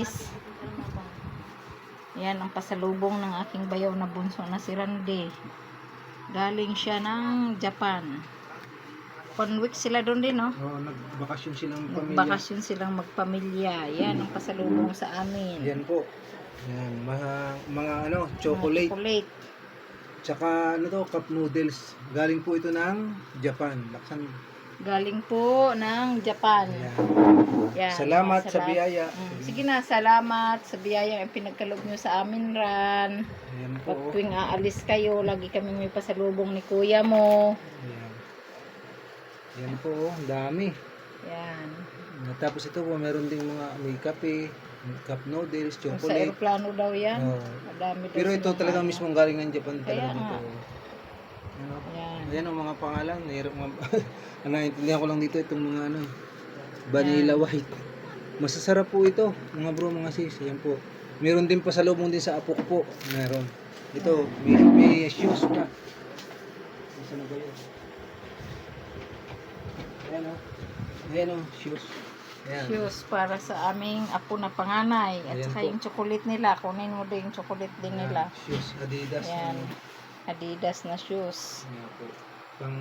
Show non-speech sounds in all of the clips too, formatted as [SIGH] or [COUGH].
guys. Yan ang pasalubong ng aking bayaw na bunso na si Randy. Galing siya ng Japan. One week sila doon din, no? Oo, nagbakasyon silang pamilya. Nagbakasyon silang magpamilya. Yan ang pasalubong sa amin. Yan po. Yan, mga, mga ano, chocolate. Chocolate. Tsaka ano to, cup noodles. Galing po ito ng Japan. Laksan. Galing po ng Japan. Yan. Yan. Salamat sa biyaya. Mm, Sige na, salamat sa biyaya yung pinagkalob nyo sa amin, Ran. Yan Pag po. tuwing aalis kayo, lagi kami may pasalubong ni kuya mo. Yan. Yan po, ang dami. Yan. Tapos ito po, meron ding mga may kape, cup noodles, Kung sa chocolate. aeroplano daw yan. Oo. Madami daw Pero ito kaya. mismong galing ng Japan Kaya talaga nga. dito. Yan. Ayan ang mga pangalan. Nahirap mga... [LAUGHS] ano, naintindihan ko lang dito itong mga ano. Vanilla white. Masasarap po ito, mga bro, mga sis. Ayan po. Meron din pa sa lubong din sa apo ko po. Meron. Ito, may, may shoes pa. Saan na ba yun? Ayan o. Ayan o, shoes. Ayan. Shoes para sa aming apo na panganay. At Ayan saka po. yung chocolate nila. Kunin mo din yung chocolate din Ayan, nila. Shoes, Adidas. Yan. ano. Adidas na shoes. Ayan po. Pang...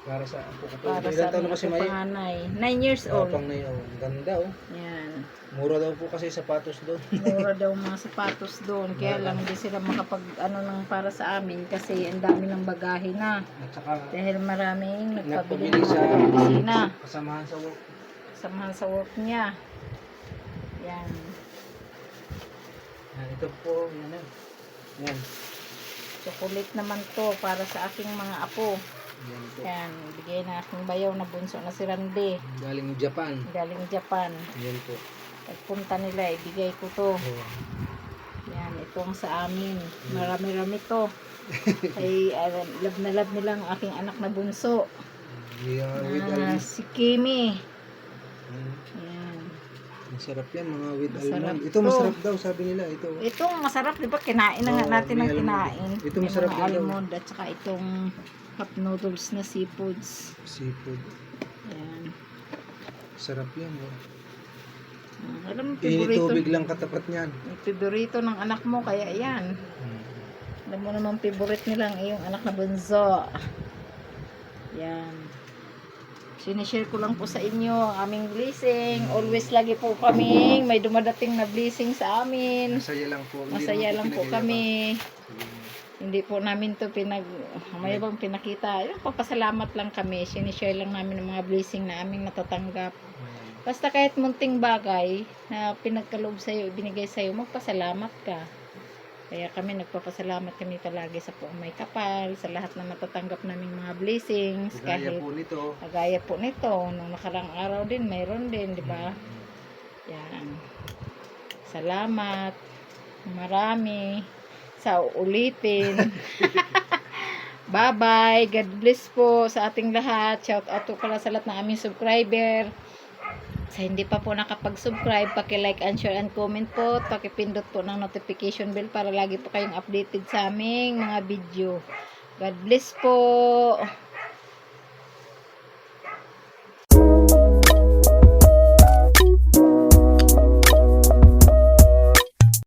Para sa apo ko. Para Ilan sa taon na kasi may... panganay. 9 years Oh, old. pang na yun. Ang Ganda oh. Yan. Mura daw po kasi sapatos doon. [LAUGHS] Mura daw mga sapatos doon. Kaya lang hindi sila makapag ano nang para sa amin kasi ang dami ng bagahe na. At saka Dahil maraming nagpabili ng sa opisina. kasamahan sa work. Samahan sa work niya. Yan. Yan, ito po, yan. Yan. Chocolate naman to para sa aking mga apo. Yan po. Yan. Bigay na aking bayaw na bunso na si Randy. Galing Japan. Galing Japan. Yan po. Pagpunta nila, ibigay ko to. Oh. Yan, itong sa amin. Marami-rami to. [LAUGHS] Ay, uh, love na love nila ang aking anak na bunso. Yeah, with Ah, almond. si Kimi. Masarap yan, mga with Masarap almond. Ito to. masarap daw, sabi nila. Ito. Itong masarap, di ba? Kinain na nga Oo, natin ng kinain. Ito masarap daw. almond at saka itong cup noodles na seafoods. Seafood. Yan. Sarap yan. Oh. Mm, Alam mo, favorito, tubig lang katapat niyan. favorito ng anak mo, kaya yan. Hmm. Alam mo naman, favorite nila ang iyong anak na bunso. Yan. Sinishare ko lang po sa inyo ang aming blessing. Always lagi po kaming may dumadating na blessing sa amin. Masaya lang po. Masaya lang po kami. Hindi po namin to pinag may bang pinakita. Yung papasalamat lang kami. Sinishare lang namin ang mga blessing na aming natatanggap. Basta kahit munting bagay na pinagkaloob sa'yo, ibinigay sa'yo, magpasalamat ka. Kaya kami nagpapasalamat kami palagi sa po may kapal, sa lahat na natatanggap naming mga blessings. Gaya kahit po nito. kagaya po nito, nung nakarang araw din, mayroon din, di ba? Yan. Salamat. Marami. Sa ulitin. [LAUGHS] Bye-bye. God bless po sa ating lahat. Shout out po pala sa lahat ng aming subscriber. Sa hindi pa po nakapag-subscribe, paki-like and share and comment po. Pakipindot po ng notification bell para lagi po kayong updated sa aming mga video. God bless po.